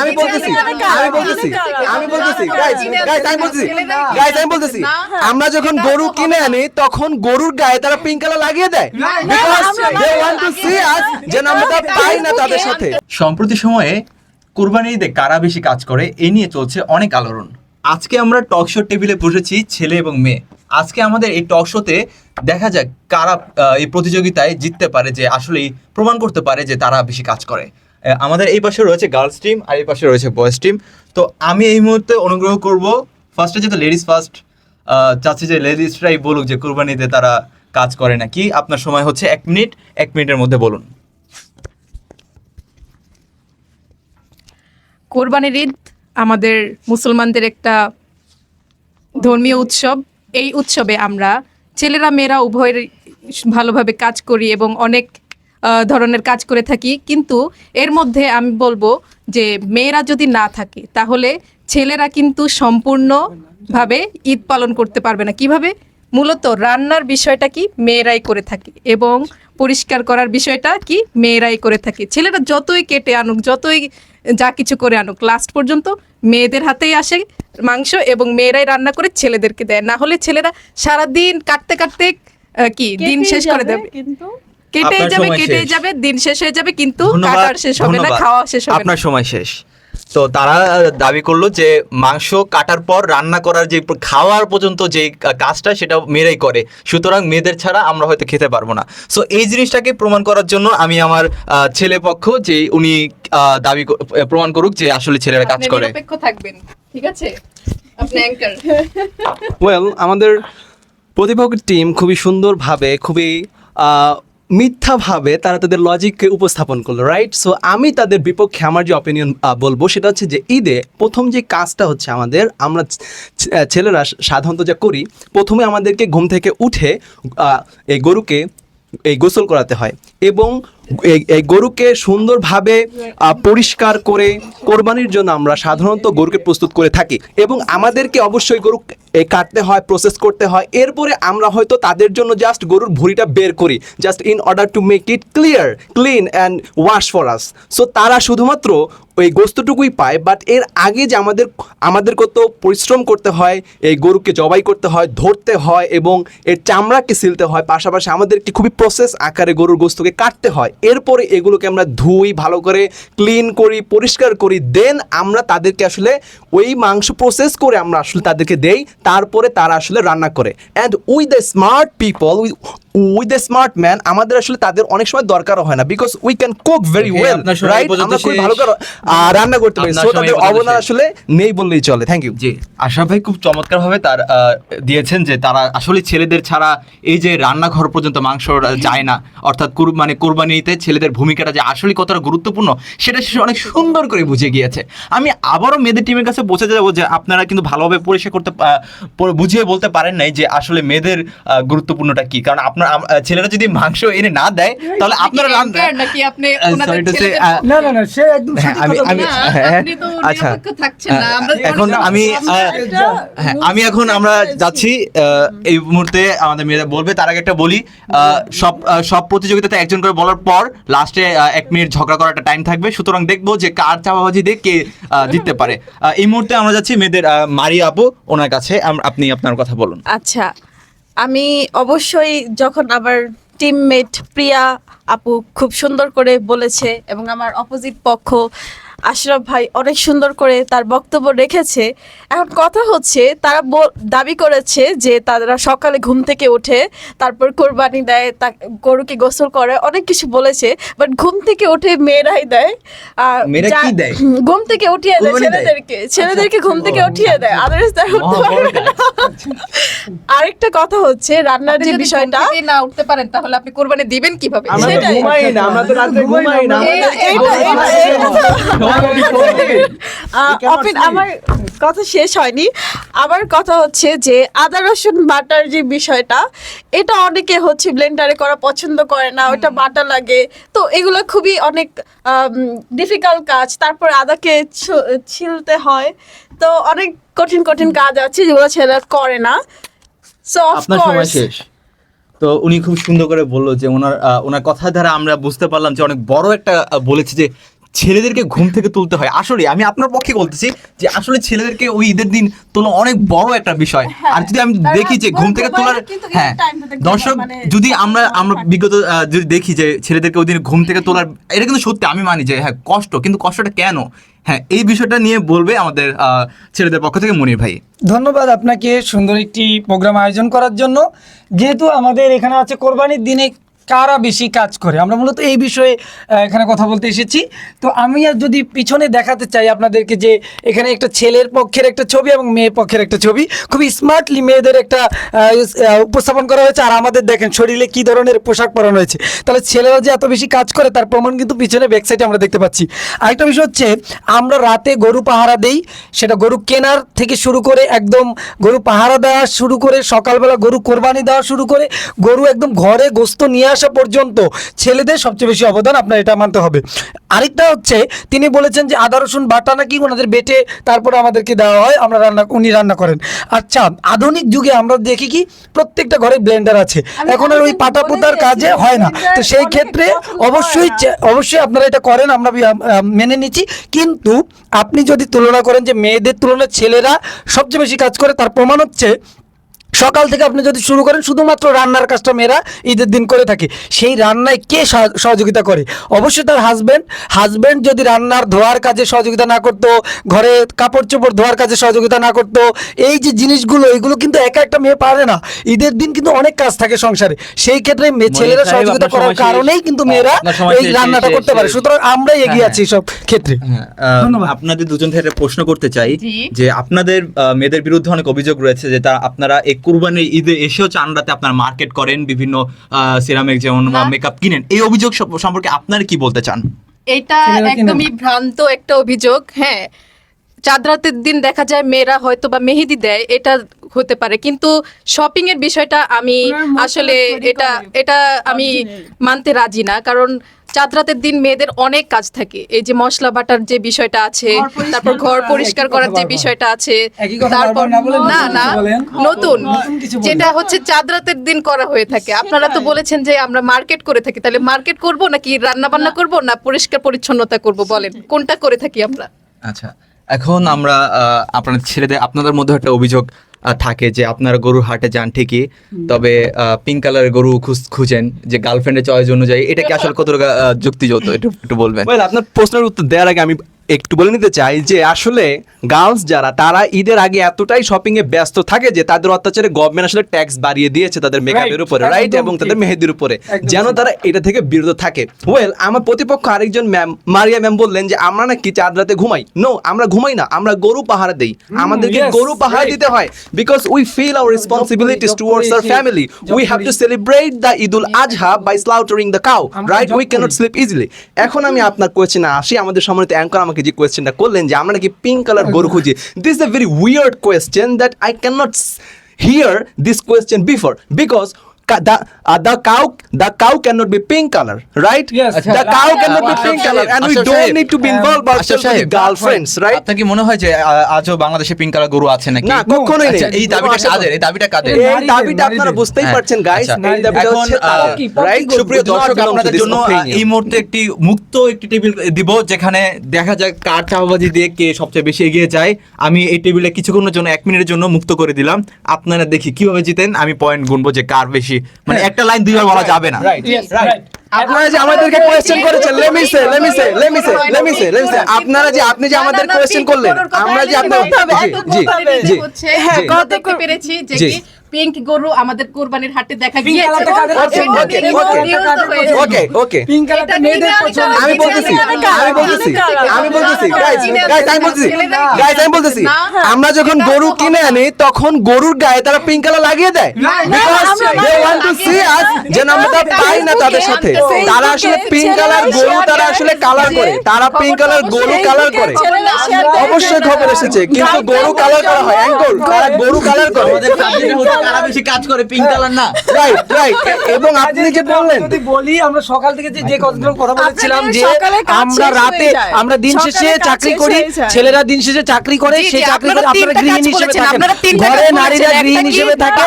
আমি বলতেছি আমি বলতেছি আমি বলতেছি গাইস গাইস আমি বলতেছি আমি বলতেছি আমরা যখন গরু কিনে আনি তখন গরুর গায়ে তারা পিঙ্ক কালার লাগিয়ে দেয়। Because they want to see us যেন আমরা পাই না তাদের সাথে। সম্প্রতি সময়ে কুরবানি ঈদে কারা বেশি কাজ করে এ নিয়ে চলছে অনেক আলোড়ন। আজকে আমরা টক শো টেবিলে বসেছি ছেলে এবং মেয়ে। আজকে আমাদের এই টক শোতে দেখা যাক কারা এই প্রতিযোগিতায় জিততে পারে, যে আসলেই প্রমাণ করতে পারে যে তারা বেশি কাজ করে। আমাদের এই পাশে রয়েছে গার্লস টিম আর এই পাশে রয়েছে বয়েজ টিম তো আমি এই মুহূর্তে অনুগ্রহ করব ফার্স্টে যেহেতু লেডিস ফার্স্ট চাচ্ছি যে লেডিসরাই বলুক যে কুরবানিতে তারা কাজ করে নাকি। আপনার সময় হচ্ছে এক মিনিট এক মিনিটের মধ্যে বলুন। কোরবানির ঈদ আমাদের মুসলমানদের একটা ধর্মীয় উৎসব। এই উৎসবে আমরা ছেলেরা, মেয়েরা উভয়ের ভালোভাবে কাজ করি এবং অনেক ধরনের কাজ করে থাকি। কিন্তু এর মধ্যে আমি বলব যে মেয়েরা যদি না থাকে, তাহলে ছেলেরা কিন্তু সম্পূর্ণভাবে ঈদ পালন করতে পারবে না। কীভাবে? মূলত রান্নার বিষয়টা কি? মেয়েরাই করে থাকে এবং পরিষ্কার করার বিষয়টা কি? মেয়েরাই করে থাকে। ছেলেরা যতই কেটে আনুক, যতই যা কিছু করে আনুক। লাস্ট পর্যন্ত মেয়েদের হাতেই আসে মাংস এবং মেয়েরাই রান্না করে ছেলেদেরকে দেয়। না হলে ছেলেরা সারা দিন কাটতে কাটতে আহ, কি দিন শেষ করে দেবে। কিন্তু কেটে যাবে কেটে যাবে দিন শেষ হয়ে যাবে কিন্তু কাটার শেষ হবে না খাওয়া শেষ হবে না। আপনার সময় শেষ। তো তারা দাবি করল যে মাংস কাটার পর রান্না করার যে খাওয়ার পর্যন্ত যে কাজটা সেটা মেয়েরাই করে। সুতরাং মেয়েদের ছাড়া আমরা হয়তো খেতে পারব না। সো এই জিনিসটাকে প্রমাণ করার জন্য আমি আমার ছেলে পক্ষ যে উনি দাবি প্রমাণ করুক যে আসলে ছেলেরা কাজ করে। নিরপেক্ষ থাকবেন ঠিক আছে? আপনি অ্যাঙ্কার ওয়েল আমাদের প্রতিপক্ষ টিম খুবই সুন্দরভাবে খুবই আহ, মিথ্যাভাবে তারা তাদের লজিককে উপস্থাপন করল রাইট সো আমি তাদের বিপক্ষে আমার যে অপিনিয়ন বলব সেটা হচ্ছে যে ঈদে প্রথম যে কাজটা হচ্ছে আমাদের, আমরা ছেলেরা সাধারণত যা করি, প্রথমে আমাদেরকে ঘুম থেকে উঠে এই গরুকে, এই গোসল করাতে হয়। এবং এই গরুকে সুন্দরভাবে পরিষ্কার করে কোরবানির জন্য আমরা সাধারণত গরুকে প্রস্তুত করে থাকি। এবং আমাদেরকে অবশ্যই গরু কাটতে হয় প্রসেস করতে হয়। এরপরে আমরা হয়তো তাদের জন্য জাস্ট গরুর ভুঁড়িটা বের করি। Just in order to make it clear clean and wash for us so তারা শুধুমাত্র ওই গোস্তটুকুই পায় বাট এর আগে যে আমাদের আমাদের কত পরিশ্রম করতে হয়, এই গরুকে জবাই করতে হয়, ধরতে হয় এবং এর চামড়াকে সিলতে হয়, পাশাপাশি আমাদেরকে খুবই প্রসেস আকারে গরুর গোস্তকে কাটতে হয় এরপরে এগুলোকে আমরা ধুই ভালো করে ক্লিন করি পরিষ্কার করি দেন আমরা তাদেরকে আসলে ওই মাংস প্রসেস করে আমরা আসলে তাদেরকে দেই তারপরে তারা আসলে রান্না করে। And we the smart people we the smart man আমাদের আসলে তাদের অনেক সময় দরকারও হয় না because we can cook very well right আমরা খুব ভালো করে রান্না করতে পারি সো তাদের অবদান আসলে নেই বললেই চলে। থ্যাংক ইউ জি আশরাফ ভাই খুব চমৎকারভাবে তার আহ, দিয়েছেন যে তারা আসলে ছেলেদের ছাড়া এই যে রান্নাঘর পর্যন্ত মাংস যায় না অর্থাৎ কুর মানে কোরবানিতে ছেলেদের ভূমিকাটা যে আসলে কতটা গুরুত্বপূর্ণ সেটা সে অনেক সুন্দর করে বুঝে গিয়েছে। আমি আবারও মেয়েদের টিমের কাছে বোঝাতে যাব যে আপনারা কিন্তু ভালোভাবে পরিষ্কার করতে বুঝিয়ে বলতে পারেন নাই যে আসলে মেয়েদের গুরুত্বপূর্ণটা কি। কারণ আপনার ছেলেরা যদি মাংস এনে না দেয় তাহলে আপনারা না না না সে একদম আমি আচ্ছা। এখন আমি আমরা আহ, একটা আমি এখন আমরা যাচ্ছি আহ, এই মুহূর্তে আমাদের মেয়েরা বলবে তার আগে একটা বলি আহ, সব সব প্রতিযোগিতাতে একজন করে বলার পর লাস্টে এক মিনিট ঝগড়া করার একটা টাইম থাকবে। সুতরাং দেখব যে কার চাপাবাজি দিয়ে কে জিততে পারে। এই মুহূর্তে আমরা যাচ্ছি মেয়েদের মারি আপু, ওনার কাছে। আপনি আপনার কথা বলুন। আচ্ছা আমি অবশ্যই যখন আমার টিমমেট প্রিয়া আপু খুব সুন্দর করে বলেছে এবং আমার অপোজিট পক্ষ আশরাফ ভাই অনেক সুন্দর করে তার বক্তব্য রেখেছে। এখন কথা হচ্ছে তারা দাবি করেছে যে তারা সকালে ঘুম থেকে ওঠে তারপর কোরবানি দেয় তা গরুকে গোসল করে অনেক কিছু বলেছে বাট ঘুম থেকে উঠে মেয়েরাই দেয়? ঘুম থেকে উঠিয়ে দেয় ছেলেদেরকে ছেলেদেরকে ঘুম থেকে উঠিয়ে দেয় আদার্স তারা উঠতে পারবে না। আরেকটা কথা হচ্ছে রান্নার যে বিষয়টা না উঠতে পারেন তাহলে আপনি কোরবানি দিবেন কীভাবে? সেটাই। ঘুমাই না আমরা তো রাতে ঘুমাই না। অপিন, আমার কথা শেষ হয়নি। আমার কথা হচ্ছে যে আদা রসুন বাটার যে বিষয়টা এটা অনেকে হচ্ছে ব্লেন্ডারে করা পছন্দ করে না ওটা বাটা লাগে। তো এগুলো খুবই অনেক ডিফিকাল্ট কাজ। তারপর আদাকে ছিলতে হয়। তো অনেক কঠিন কঠিন কাজ আছে যেগুলো ছেলেরা করে না। সো আপনার সময় শেষ। তো উনি খুব সুন্দর করে বলল যে ওনার ওনার কথার দ্বারা আমরা বুঝতে পারলাম যে অনেক বড় একটা বলেছে যে ছেলেদেরকে ঘুম থেকে তুলতে হয়। আসলে আমি আপনার পক্ষে বলতেছি যে আসলে ছেলেদেরকে ওই ঈদের দিন তোলা অনেক বড় একটা বিষয়। আর যদি আমি দেখি যে ঘুম থেকে তোলার হ্যাঁ দর্শক মানে যদি আমরা আমরা বিগত যদি দেখি যে ছেলেদেরকে ওই দিন ঘুম থেকে তোলার এটা কিন্তু সত্যি আমি মানি যে হ্যাঁ কষ্ট কিন্তু কষ্টটা কেন? হ্যাঁ এই বিষয়টা নিয়ে বলবে আমাদের আহ, ছেলেদের পক্ষ থেকে মনির ভাই। ধন্যবাদ আপনাকে সুন্দর একটি প্রোগ্রাম আয়োজন করার জন্য। যেহেতু আমাদের এখানে আছে কোরবানির দিনে কারা বেশি কাজ করে? আমরা মূলত এই বিষয়ে এখানে কথা বলতে এসেছি। তো আমি আর যদি পিছনে দেখাতে চাই আপনাদেরকে যে এখানে একটা ছেলের পক্ষের একটা ছবি এবং মেয়ের পক্ষের একটা ছবি, খুবই স্মার্টলি মেয়েদের একটা উপস্থাপন করা হয়েছে। আর আমাদের দেখেন, শরীরে কি ধরনের পোশাক পরানো হয়েছে। তাহলে ছেলেরা যে এত বেশি কাজ করে, তার প্রমাণ কিন্তু পিছনে ব্যাকসাইডে আমরা দেখতে পাচ্ছি। আরেকটা বিষয় হচ্ছে, আমরা রাতে গরু পাহারা দেই। সেটা গরু কেনার থেকে শুরু করে একদম গরু পাহারা দেওয়া শুরু করে, সকালবেলা গরু কোরবানি দেওয়া শুরু করে, গরু একদম ঘরে গোস্ত নিয়ে আসা পর্যন্ত ছেলেদের সবচেয়ে বেশি অবদান আপনার এটা মানতে হবে। আরেকটা হচ্ছে তিনি বলেছেন যে আদা রসুন বাটা নাকি ওনাদের বেটে তারপরে আমাদেরকে দেওয়া হয় আমরা রান্না উনি রান্না করেন। আচ্ছা আধুনিক যুগে আমরা দেখি কি প্রত্যেকটা ঘরে ব্লেন্ডার আছে। এখন আর ওই পাটা পোতার কাজে হয় না। তো সেই ক্ষেত্রে অবশ্যই অবশ্যই আপনারা এটা করেন আমরা মেনে নিচ্ছি। কিন্তু আপনি যদি তুলনা করেন যে মেয়েদের তুলনায় ছেলেরা সবচেয়ে বেশি কাজ করে তার প্রমাণ হচ্ছে সকাল থেকে আপনি যদি শুরু করেন শুধুমাত্র রান্নার কাজটা মেয়েরা ঈদের দিন করে থাকে। সেই রান্নায় কে সহযোগিতা করে? অবশ্যই তার হাজব্যান্ড হাজব্যান্ড যদি রান্নার ধোয়ার কাজে সহযোগিতা না করতো ঘরে কাপড় চোপড় ধোয়ার কাজে সহযোগিতা না করতো এই যে জিনিসগুলো এগুলো কিন্তু একা একটা মেয়ে পারে না। ঈদের দিন কিন্তু অনেক কাজ থাকে সংসারে। সেই ক্ষেত্রে মেয়ে ছেলেরা সহযোগিতা করার কারণেই কিন্তু মেয়েরা এই রান্নাটা করতে পারে। সুতরাং আমরাই এগিয়ে হ্যাঁ, আছি সব ক্ষেত্রে। হ্যাঁ। আপনাদের দুজন থেকে প্রশ্ন করতে চাই যে আপনাদের মেয়েদের বিরুদ্ধে অনেক অভিযোগ রয়েছে যে তা আপনারা এই কুরবানির ঈদে এসেও চান্দাতে আপনার মার্কেট করেন বিভিন্ন সিরামিক যেমন। মেকআপ কিনেন। এই অভিযোগ সম্পর্কে আপনারা কি বলতে চান? এটা একদমই ভ্রান্ত একটা অভিযোগ হ্যাঁ। চাঁদ রাতের দিন দেখা যায় মেয়েরা হয়তো বা মেহেদি দেয় এটা হতে পারে। কিন্তু শপিং এর বিষয়টা আমি আসলে এটা এটা আমি মানতে রাজি না। কারণ চাঁদ রাতের দিন মেয়েদের অনেক কাজ থাকে। এই যে মশলা বাটার যে বিষয়টা আছে তারপর ঘর পরিষ্কার করার যে বিষয়টা আছে তারপর না না নতুন। যেটা হচ্ছে চাঁদ রাতের দিন করা হয়ে থাকে। আপনারা তো বলেছেন যে আমরা মার্কেট করে থাকি। তাহলে মার্কেট করব নাকি রান্না বান্না করব না পরিষ্কার পরিচ্ছন্নতা করব বলেন? কোনটা করে থাকি আমরা? আচ্ছা এখন আমরা আহ, আপনাদের ছেলেদের আপনাদের মধ্যে একটা অভিযোগ থাকে যে আপনারা গরুর হাটে যান ঠিকই তবে পিঙ্ক কালারের গরু খুঁজ- খুঁজেন যে গার্লফ্রেন্ডের চয়েস অনুযায়ী। এটা কি আসলে কত যুক্তিযুক্ত? একটু একটু বলবেন। আপনার প্রশ্নের উত্তর দেওয়ার আগে আমি একটু বলে নিতে চাই যে আসলে গার্লস যারা তারা ঈদের আগে এতটাই শপিং এ ব্যস্ত থাকে যে তাদের অত্যাচারে গভর্নমেন্ট আসলে ট্যাক্স বাড়িয়ে দিয়েছে তাদের মেকআপের উপরে রাইট এবং তাদের মেহেদির উপরে। যেন তারা এটা থেকে বিরত থাকে। ওয়েল আমার প্রতিপক্ষ আরেকজন ম্যাম মারিয়া ম্যাম বললেন যে আমরা নাকি চাঁদ রাতে ঘুমাই। নো আমরা ঘুমাই না আমরা গরু পাহারা দেই। আমাদেরকে গরু পাহারা দিতে হয়। Because we feel our responsibilities towards our family we have to celebrate the Eidul Azha by slaughtering the cow right we can't sleep easily এখন আমি আপনার কোয়েশ্চেনে আসি আমাদের সম্মানিত অ্যাঙ্কর আমাকে যে কোয়েশ্চেনটা করলেন যে আমরা নাকি পিঙ্ক কালার গরু খুঁজি this is a very weird question that I can not hear this question before because the uh, the cow the cow cannot be pink color right? Yes. the cow cannot be আচ্ছা, pink আচ্ছা, color and we আচ্ছা, don't need to be involved আচ্ছা, ourselves with girlfriends right? আপনার কি মনে হয় যে আজও বাংলাদেশে পিঙ্ক কালার গরু আছে নাকি? না কখনোই নেই। আচ্ছা, এই দাবিটা কাদের? এই দাবিটা কাদের? এই দাবিটা আপনারা বুঝতেই হ্যাঁ, পারছেন গাইস আচ্ছা, এই দাবিটা হচ্ছে রাইট সুপ্রিয় দর্শক দর্শক আপনাদের জন্য এই মুহূর্তে একটি মুক্ত একটি টেবিল দিব যেখানে দেখা যায় কার চাপাবাজি দিয়ে কে সবচেয়ে বেশি এগিয়ে যায়। আমি এই টেবিলে কিছুক্ষণের জন্য এক মিনিটের জন্য মুক্ত করে দিলাম। আপনারা দেখি কীভাবে জিতেন। আমি পয়েন্ট গুনবো যে কার বেশি মানে একটা লাইন দুইবার বলা যাবে না. আপনারা যে আমাদেরকে কোয়েশ্চেন করেছেন lemme say lemme say say let me say let say let say let say আপনারা যে আপনি যে আমাদের কোয়েশ্চেন করলেন আমরা যে আপনার জি জি জি হ্যাঁ কত পেরেছি যে কি পিঙ্ক গরু আমাদের কোরবানির হাটে দেখা গিয়েছে। colourটা কাদের Okay, পছন্দ? okay, এই okay. colourটা কাদের পছন্দ? ওকে ওকে Pink colourটা মেয়েদের পছন্দ। আমি বলতেছি আমি বলতেছি আমি বলতেছি গাইস গাইস আমি বলতেছি গাইস আমি বলতেছি আমরা যখন গরু কিনে আনি তখন গরুর গায়ে তারা পিঙ্ক কালার লাগিয়ে দেয়। Because they want to see us যেন আমরা পাই না তাদের সাথে। তারা আসলে পিঙ্ক কালার গরু তারা আসলে কালার করে। তারা পিঙ্ক কালার গরু কালার করে। অবশ্যই খবর এসেছে কিন্তু গরু কালার করা হয়। অ্যাঙ্কল তারা গরু কালার করে। বেশি কাজ করে পিঙ্ক কালার না। রাইট রাইট এবং আপনি যে বললেন যদি বলি আমরা সকাল থেকে যে যে কথাগুলো কথা বলেছিলাম যে আমরা রাতে আমরা দিন শেষে চাকরি করি ছেলেরা দিন শেষে চাকরি করে সেই চাকরি করে আপনারা গৃহিণী হিসেবে থাকেন। ঘরে নারীরা গৃহিণী হিসেবে থাকে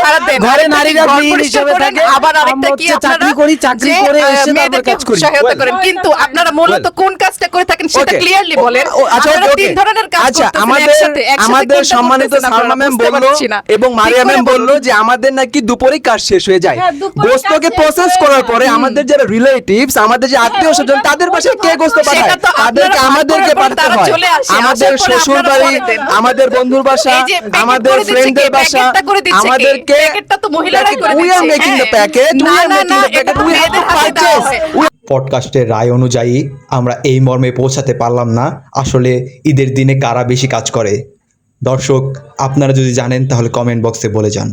ঘরে নারীরা গৃহিণী হিসেবে থাকে। আবার আরেকটা কি চাকরি করি চাকরি করে এসে তারপর কাজ করি। সহায়তা করেন। কিন্তু আপনারা মূলত কোন কাজটা করে থাকেন সেটা ক্লিয়ারলি বলেন। আচ্ছা, তিন ধরনের কাজ আচ্ছা আমাদের আমাদের সম্মানিত সালমা ম্যাম বলল এবং মারিয়া ম্যাম। বলল যে আমাদের নাকি দুপুরেই কাজ শেষ হয়ে যায়। হ্যাঁ, গোস্তকে প্রসেস করার পরে আমাদের যারা রিলেটিভস আমাদের যে আত্মীয় স্বজন তাদের বাসায় কে গোস্ত পাঠায়? তাদেরকে আমাদেরকে পাঠাতে হয়? আমাদের শ্বশুর বাড়ি আমাদের বন্ধুর বাসা আমাদের ফ্রেন্ডদের বাসা? আমাদেরকে উই আর মেকিং দ্য হ্যাঁ। উই আর মেকিং দ্য এটা উই হ্যাভ টু মেয়েদের হাতে দেওয়া পারচেজ পডকাস্টের রায় অনুযায়ী আমরা এই মর্মে পৌঁছাতে পারলাম না। আসলে ঈদের দিনে কারা বেশি কাজ করে? দর্শক আপনারা যদি জানেন তাহলে কমেন্ট বক্সে বলে যান।